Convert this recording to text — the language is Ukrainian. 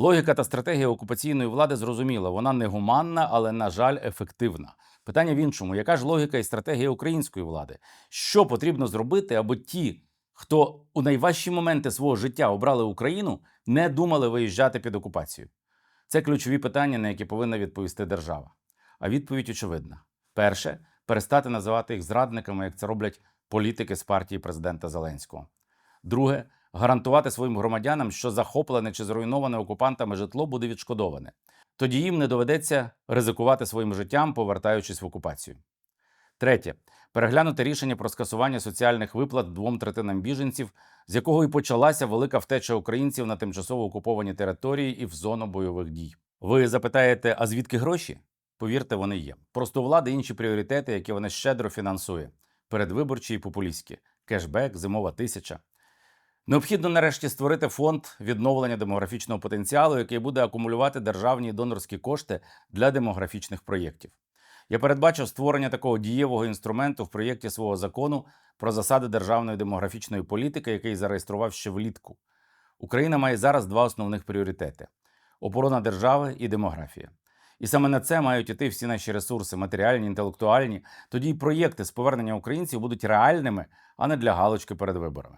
Логіка та стратегія окупаційної влади зрозуміла, вона не гуманна, але, на жаль, ефективна. Питання в іншому: яка ж логіка і стратегія української влади? Що потрібно зробити, аби ті, хто у найважчі моменти свого життя обрали Україну, не думали виїжджати під окупацію? Це ключові питання, на які повинна відповісти держава. А відповідь очевидна: перше перестати називати їх зрадниками, як це роблять політики з партії президента Зеленського. Друге гарантувати своїм громадянам, що захоплене чи зруйноване окупантами житло буде відшкодоване. Тоді їм не доведеться ризикувати своїм життям, повертаючись в окупацію. Третє переглянути рішення про скасування соціальних виплат двом третинам біженців, з якого і почалася велика втеча українців на тимчасово окуповані території і в зону бойових дій. Ви запитаєте, а звідки гроші? Повірте, вони є. Просто у влади інші пріоритети, які вона щедро фінансує: передвиборчі і популістські, кешбек, зимова тисяча. Необхідно нарешті створити фонд відновлення демографічного потенціалу, який буде акумулювати державні донорські кошти для демографічних проєктів. Я передбачив створення такого дієвого інструменту в проєкті свого закону про засади державної демографічної політики, який зареєстрував ще влітку. Україна має зараз два основних пріоритети: оборона держави і демографія. І саме на це мають іти всі наші ресурси, матеріальні, інтелектуальні. Тоді й проєкти з повернення українців будуть реальними, а не для галочки перед виборами.